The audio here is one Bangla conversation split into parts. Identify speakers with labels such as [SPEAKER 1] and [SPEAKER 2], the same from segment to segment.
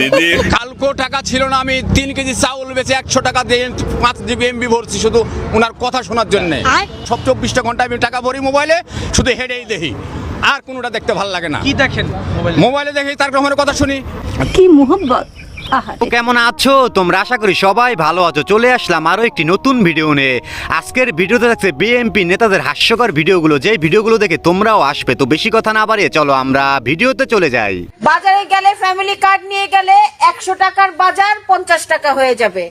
[SPEAKER 1] দিদি
[SPEAKER 2] কালকেও টাকা ছিল না আমি তিন কেজি চাউল বেচে একশো টাকা দিয়ে পাঁচ জিবি এমবি ভরছি শুধু ওনার কথা শোনার জন্য। সব চব্বিশটা ঘণ্টা আমি টাকা ভরি মোবাইলে শুধু হেডেই দেখি। আর কোনোটা দেখতে ভালো লাগে না।
[SPEAKER 3] কি দেখেন
[SPEAKER 2] মোবাইলে? দেখি তার রহমানের কথা শুনি।
[SPEAKER 4] কি মোহব্বত
[SPEAKER 5] তো কেমন আছো? তোমরা আশা করি সবাই ভালো আছো। চলে আসলাম আরও একটি নতুন ভিডিও নিয়ে। আজকের ভিডিওতে থাকছে বিএমপি নেতাদের হাস্যকর ভিডিওগুলো। যে ভিডিওগুলো দেখে তোমরাও আসবে। তো বেশি কথা না বাড়িয়ে চলো আমরা ভিডিওতে চলে যাই।
[SPEAKER 6] বাজারে গেলে ফ্যামিলি কার্ড নিয়ে গেলে একশো টাকার বাজার পঞ্চাশ টাকা হয়ে যাবে।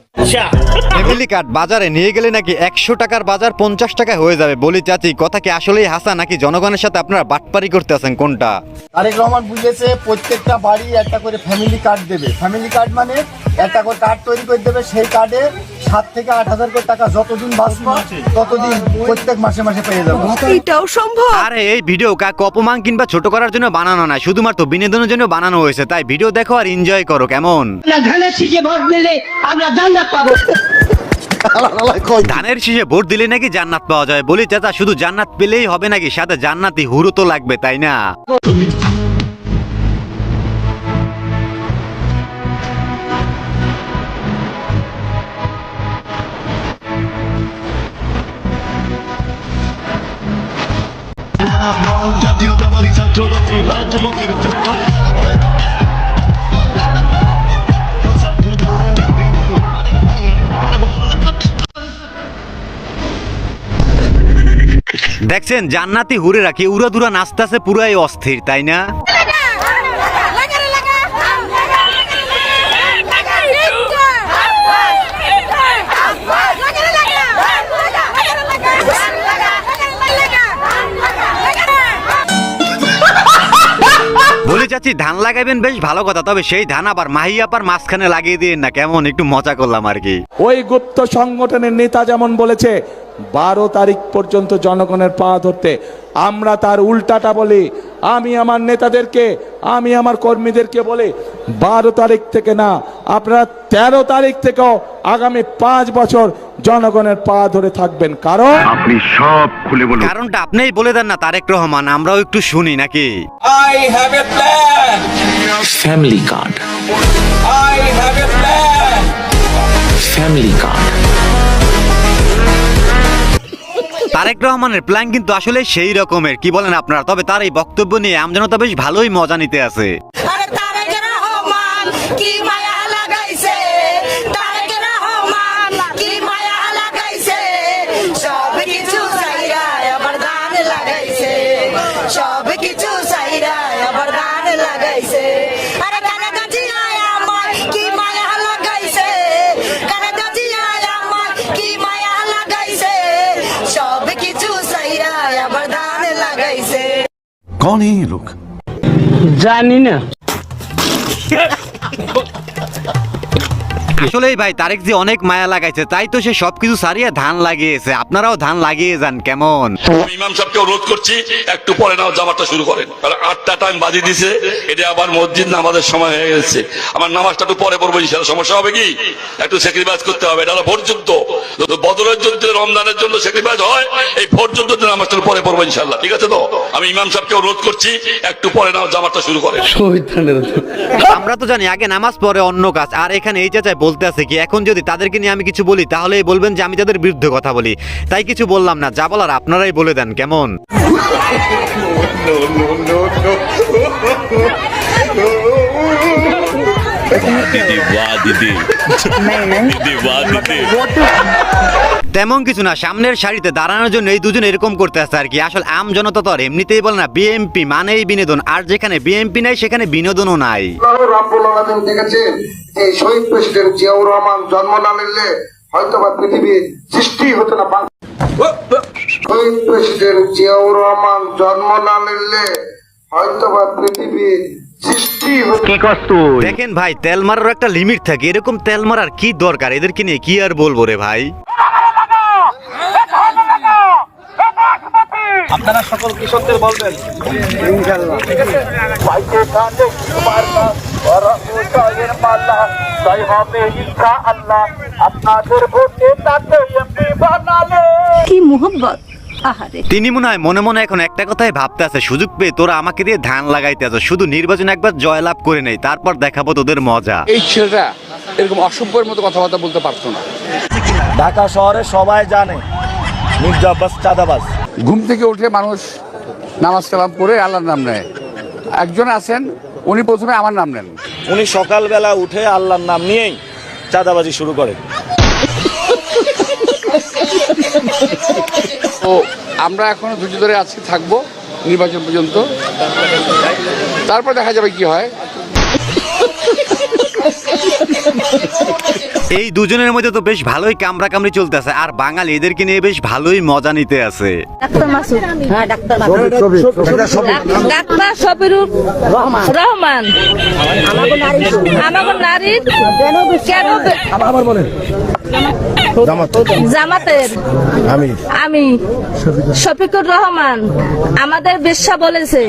[SPEAKER 5] ফ্যামিলি কার্ড বাজারে নিয়ে গেলে নাকি একশো টাকার বাজার পঞ্চাশ টাকা হয়ে যাবে বলি চাচি। কথা কি আসলেই হাসা নাকি জনগণের সাথে আপনারা বাটপারি করতে আছেন কোনটা?
[SPEAKER 7] তারেক রহমান বুঝেছে প্রত্যেকটা বাড়ি একটা করে ফ্যামিলি কার্ড দেবে। ফ্যামিলি কার্ড মানে একটা করে কার্ড তৈরি করে দেবে সেই কার্ডে সাত থেকে আট হাজার করে টাকা যতদিন বাঁচবো ততদিন প্রত্যেক মাসে মাসে পেয়ে যাব।
[SPEAKER 4] এটাও সম্ভব?
[SPEAKER 5] আরে এই ভিডিও কাকে অপমান কিংবা ছোট করার জন্য বানানো না শুধুমাত্র বিনোদনের জন্য বানানো হয়েছে। তাই ভিডিও দেখো আর এনজয় করো কেমন?
[SPEAKER 8] ধানের শীষে ভোট দিলে আমরা জান্নাত পাবো।
[SPEAKER 5] ধানের শীষে ভোট দিলে নাকি জান্নাত পাওয়া যায়? বলি চাচা শুধু জান্নাত পেলেই হবে নাকি? সাথে জান্নাতি হুরু তো লাগবে তাই না? দেখছেন জান্নাতি হুরেরা রাখি উড়া দুরা নাচতেছে পুরাই অস্থির তাই না? যাচ্ছি ধান লাগাবেন বেশ ভালো কথা, তবে সেই ধান আবার মাহি আপার মাঝখানে লাগিয়ে দিন না, কেমন? একটু মজা করলাম আর কি।
[SPEAKER 9] ওই গুপ্ত সংগঠনের নেতা যেমন বলেছে বারো তারিখ পর্যন্ত জনগণের পা ধরতে। আমরা তার উল্টাটা বলি আমি আমার নেতাদেরকে আমি আমার কর্মীদেরকে বলি বারো তারিখ থেকে না আপনারা তেরো তারিখ থেকেও আগামী পাঁচ বছর জনগণের পা ধরে থাকবেন। কারণ? আপনি সব খুলে বলুন।
[SPEAKER 5] কারণটা আপনিই বলে দেন না তারেক রহমান আমরাও একটু শুনি নাকি?
[SPEAKER 2] I have a plan
[SPEAKER 3] family card
[SPEAKER 2] I have a plan
[SPEAKER 3] family card
[SPEAKER 5] Tarique রহমানের প্ল্যান কিন্তু আসলে সেই রকমের, কি বলেন আপনারা? তবে তার এই বক্তব্য নিয়ে আমজনতা বেশ ভালোই মজা নিতে আছে।
[SPEAKER 1] कौन है ये लोग
[SPEAKER 8] जानी ना
[SPEAKER 5] আসলেই ভাই তারেক যে অনেক মায়া লাগাইছে তাই তো সে সবকিছু সারিয়ে ধান লাগিয়েছে। আপনারাও ধান লাগিয়ে যান কেমন?
[SPEAKER 1] ইমাম সাহেবকে অনুরোধ করছি একটু পরে নাও জামাতটা শুরু করেন। কারণ আটটা টাইম বাজিয়ে দিছে এটা আবার মসজিদ নামাজের সময় হয়ে গেছে। আমার নামাজটা একটু পরে পড়ব ইনশাল্লাহ সমস্যা হবে কি? একটু স্যাক্রিফাইস করতে হবে এটা হলো ভোট যুদ্ধ। বদলের যুদ্ধ রমজানের জন্য স্যাক্রিফাইস হয় এই ভোট যুদ্ধ নামাজটা পরে পড়ব ইনশাল্লাহ ঠিক আছে তো? আমি ইমাম সাহেবকে অনুরোধ করছি একটু পরে নাও জামাতটা শুরু করেন।
[SPEAKER 5] আমরা তো জানি আগে নামাজ পরে অন্য কাজ আর এখানে এই চাচাই বলতে আছে কি এখন যদি তাদেরকে নিয়ে আমি কিছু বলি তাহলে বলবেন যে আমি তাদের বিরুদ্ধে কথা বলি তাই কিছু বললাম না যা বলার আপনারাই বলে দেন কেমন তেমন কিছু না, সামনের সারিতে দাঁড়ানোর জন্য এই দুজন এরকম করতে আসছে আর কি। আসলে আম জনতা তো আর এমনিতেই বলে না বিএমপি মানেই বিনোদন। আর যেখানে বিএমপি নাই, সেখানে বিনোদনও নাই।
[SPEAKER 10] জন্ম না নিলে হয়তো বা পৃথিবী
[SPEAKER 5] দেখেন ভাই তেল মারার একটা লিমিট থাকে। এরকম তেল মারার কি দরকার? এদেরকে নিয়ে কি আর বলব রে ভাই?
[SPEAKER 3] আপনারা সকল কৃষকদের বলবেন।
[SPEAKER 4] কি মোহব্বত
[SPEAKER 5] তিনি মনে হয় মনে মনে এখন একটা কথাই ভাবতে আছে সুযোগ পেয়ে তোরা আমাকে দিয়ে ধান লাগাইতে আছে। শুধু নির্বাচন একবার জয়লাভ করে নেই তারপর দেখাবো তোদের মজা।
[SPEAKER 2] এই ছেলেটা এরকম অসভ্যের মতো কথাবার্তা বলতে পারতো না।
[SPEAKER 7] ঢাকা শহরে সবাই জানে মির্জা আব্বাস চাঁদাবাজ।
[SPEAKER 2] ঘুম থেকে উঠে মানুষ নামাজ কালাম করে আল্লাহর নাম নেয়। একজন আছেন উনি প্রথমে আমার নাম নেন।
[SPEAKER 7] উনি সকালবেলা উঠে আল্লাহর নাম নিয়েই চাঁদাবাজি শুরু করে।
[SPEAKER 2] তো আমরা এখনও ধৈর্য ধরে আজকে থাকব নির্বাচন পর্যন্ত। তারপর দেখা যাবে কি হয়।
[SPEAKER 5] এই দুজনের মধ্যে তো বেশ ভালোই কামড়া কামড়ি চলতেছে আর বাঙালি এদেরকে নিয়ে বেশ ভালোই মজা নিতে আছে।
[SPEAKER 4] ডাক্তার মাসুদ। হ্যাঁ ডাক্তার ডাক্তার শফিরুর রহমান। জামাতের। আমি। আমি। শফিকুর রহমান আমাদের বেশ্যা বলেছে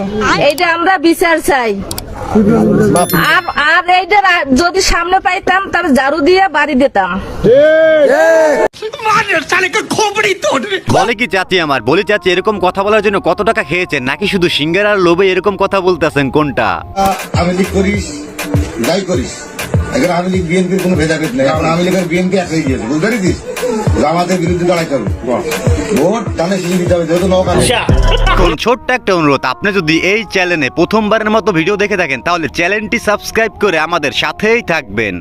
[SPEAKER 4] এইটা আমরা বিচার চাই। আর আর এইটা যদি সামনে পাইতাম তাহলে ঝাড়ু দিয়ে বাড়ি দিতাম।
[SPEAKER 5] বলে কি চাচি আমার? বলি চাচি এরকম কথা বলার জন্য কত টাকা খেয়েছেন? নাকি শুধু সিঙ্গারার লোভে এরকম কথা বলতেছেন? কোনটা?
[SPEAKER 10] আমি করিস? যাই করিস। এখন আমি লীগ বিএনপির কোনো ভেদাভেদ নেই। এখন আমি লীগের বিএনপি এক হয়ে গিয়েছে বুঝতে পেরেছিস? আমাদের বিরুদ্ধে লড়াই করব। ভোট টানে সিঁড়ি দিতে হবে যেহেতু নৌকা
[SPEAKER 5] এখন ছোট্ট একটা অনুরোধ আপনি যদি এই চ্যানেলে প্রথমবারের মতো ভিডিও দেখে থাকেন তাহলে চ্যানেলটি সাবস্ক্রাইব করে আমাদের সাথেই থাকবেন।